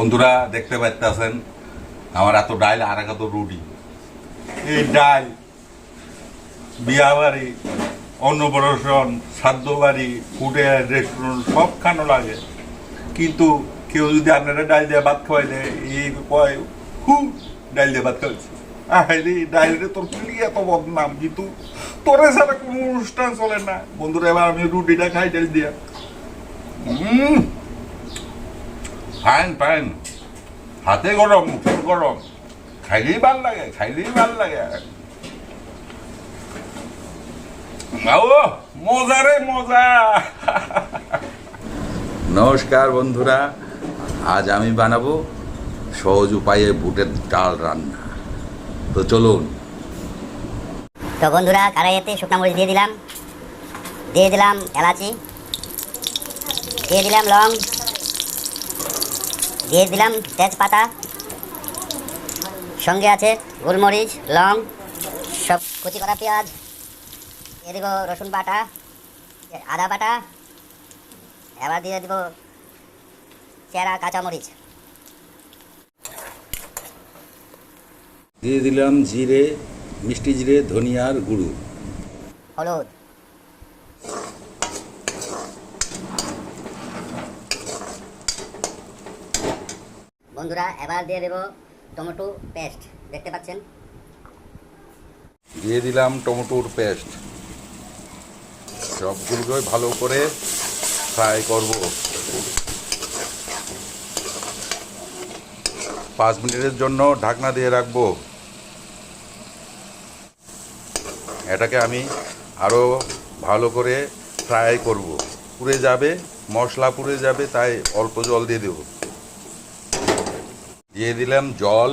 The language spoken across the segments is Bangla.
বন্ধুরা দেখতে পাচ্ছেন আমার এত ডাইল আর এত রুটি। এই ডাইল, বিয়াবাড়ি, অন্নপ্রাশন শ্রাদ্ধ বাড়ি হোটেল, রেস্টুরেন্ট, সব খানো লাগে। কিন্তু কেউ যদি আপনারা ডাইল দিয়ে ভাত খাওয়াই দেয়, এই কয়, হু, ডাইল দিয়ে ভাত খাওয়াইছে। আরে ডাইলে তোর কি এত বদনাম, কিন্তু তোরে ছাড়া কোনো অনুষ্ঠান চলে না। বন্ধুরা, এবার আমি রুটিটা খাই, ডাইল দিয়া। Hmm fine fine. হাতে গরম মুখে গরম। খাইলেই ভালো লাগে খাইলেই ভালো লাগে। ও মজা রে মজা। নমস্কার বন্ধুরা আজ আমি বানাবো সহজ উপায়ে বুটের ডাল রান্না। তো চলুন। তো বন্ধুরা কড়াইতে শুকনো মরিচ দিয়ে দিলাম দিয়ে দিলাম এলাচি দিয়ে দিলাম লং দিয়ে দিলাম তেজপাতা সঙ্গে আছে গোলমরিচ লং সব কুচি করা পেঁয়াজ দিয়ে দিব রসুন বাটা আদা বাটা এবার দিয়ে দিব চেরা কাঁচামরিচ। দিয়ে দিলাম জিরে মিষ্টি জিরে ধনিয়ার গুঁড়ো। হলুদ। বন্ধুরা, এবার দিয়ে দেব টমেটো পেস্ট দেখতে পাচ্ছেন? দিয়ে দিলাম টমেটোর পেস্ট সবগুলোকে ভালো করে ফ্রাই করব। পাঁচ মিনিটের জন্য ঢাকনা দিয়ে রাখব। এটাকে আমি আরও ভালো করে ফ্রাই করব। পুড়ে যাবে, মশলা পুড়ে যাবে, তাই অল্প জল দিয়ে দেব। দিয়ে দিলাম জল।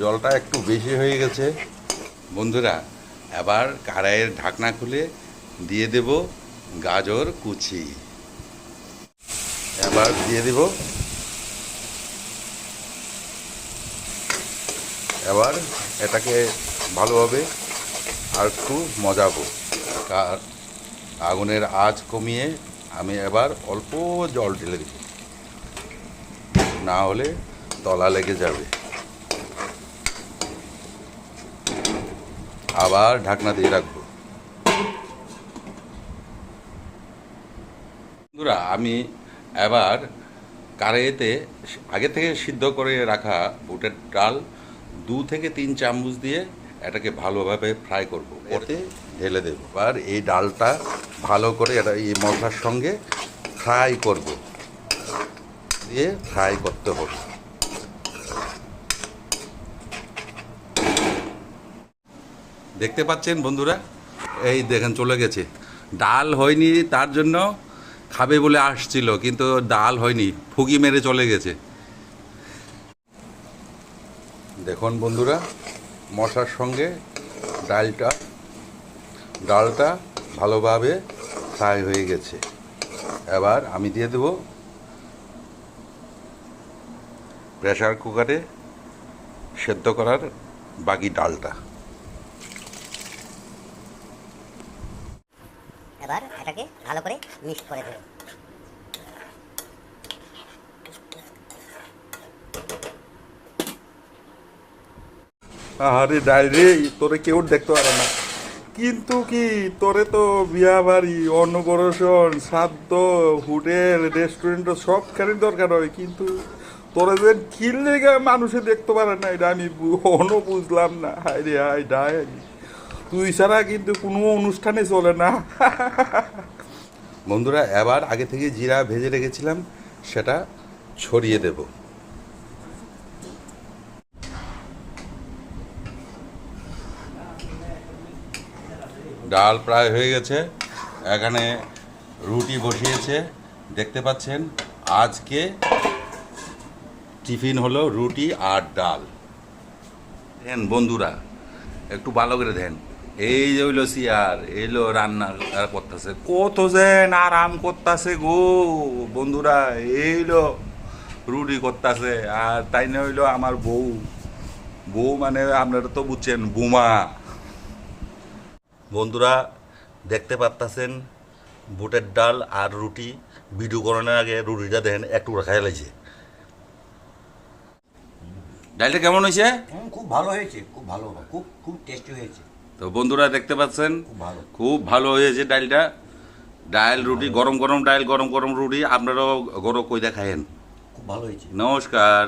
জলটা একটু বেশি হয়ে গেছে। বন্ধুরা, এবার কড়াইয়ের ঢাকনা খুলে দিয়ে দেব গাজর কুচি। এবার দিয়ে দেব। এবার এটাকে ভালোভাবে আর একটু মজাবো। আগুনের আঁচ কমিয়ে আমি এবার অল্প জল ঢেলে দেব। না হলে তলা লেগে যাবে। আবার ঢাকনা দিয়ে রাখব। বন্ধুরা আমি এবার কড়াইতে আগে থেকে সিদ্ধ করে রাখা বুটের ডাল দু থেকে তিন চামচ দিয়ে এটাকে ভালোভাবে ফ্রাই করব। ওতে ঢেলে দেবো। আর এই ডালটা ভালো করে এটা এই মশলার সঙ্গে ফ্রাই করব। দিয়ে ফ্রাই করতে হবে। দেখতে পাচ্ছেন বন্ধুরা? এই দেখেন, চলে গেছে। ডাল হয়নি তার জন্য খাবে বলে আসছিল, কিন্তু ডাল হয়নি, ফুগি মেরে চলে গেছে। দেখুন বন্ধুরা, মশার সঙ্গে ডালটা ডালটা ভালোভাবে ফ্রাই হয়ে গেছে। এবার আমি দিয়ে দেব প্রেশার কুকারে সেদ্ধ করার বাকি ডালটা। এবার এটাকে ভালো করে মিক্স করে দেব। আরে ডাল রে, তোরে কেউ দেখতে পারে না। কিন্তু কি তোরে তো বিয়া বাড়ি অন্নপ্রাশন শ্রাদ্ধ হোটেল, রেস্টুরেন্ট সব খানির দরকার হয়। কিন্তু তোরে যে কিনলে মানুষে দেখতে পারে না, এটা আমি অন্য বুঝলাম না। হাই রে হাই ডাই। তুই ছাড়া কিন্তু কোনো অনুষ্ঠানে চলে না। বন্ধুরা, এবার আগে থেকে জিরা ভেজে রেখেছিলাম, সেটা ছড়িয়ে দেব। ডাল প্রায় হয়ে গেছে, এখানে রুটি বসিয়েছে। দেখতে পাচ্ছেন, আজকে টিফিন হলো রুটি আর ডাল। দেন বন্ধুরা, একটু ভালো করে দেন। এই যে হইল সিয়ার এইলো রান্না করতেছে। কত যেন আরাম করতেছে গো বন্ধুরা এইলো রুটি করতেছে। আর তাই না হইল আমার বউ। বউ মানে আপনারা তো বুঝছেন বুমা। বন্ধুরা দেখতে পারতাছেন বুটের ডাল আর রুটি। ভিডিও করানোর আগে রুটিটা দেখেন একটু খাই লাগছে ডালটা কেমন হয়েছে? খুব ভালো হয়েছে খুব ভালো খুব খুব টেস্টি হয়েছে। তো বন্ধুরা দেখতে পাচ্ছেন খুব ভালো ভালো হয়েছে ডালটা। ডাল রুটি গরম গরম ডাল গরম গরম রুটি আপনারাও গরম কই খায়েন খুব ভালো হয়েছে। নমস্কার।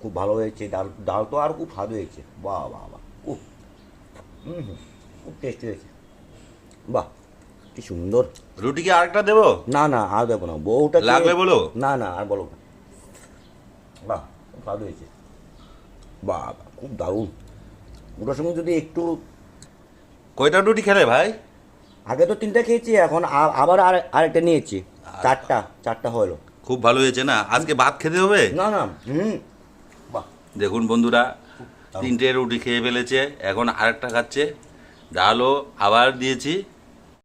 খুব ভালো হয়েছে ডাল ডাল তো আর খুব ভালো হয়েছে। বাহ বাহ বাহ। খুব টেস্টি হয়েছে। বাহ কি সুন্দর। রুটি কি আরেকটা দেবো? না না আর দেবো না। বউটা লাগলে বলো? না না আর বলো না। বাহ খুব স্বাদ হয়েছে। বাহ, খুব দারুণ। ওটার সঙ্গে যদি একটু কয়টা রুটি খেলে ভাই? আগে তো তিনটা খেয়েছি এখন আবার আর আরেকটা নিয়েছি। চারটা চারটা হলো। খুব ভালো হয়েছে না? আজকে ভাত খেতে হবে? না না হুম। দেখুন বন্ধুরা তিনটে রুটি খেয়ে ফেলেছে এখন আরেকটা খাচ্ছে। ডালও আবার দিয়েছি।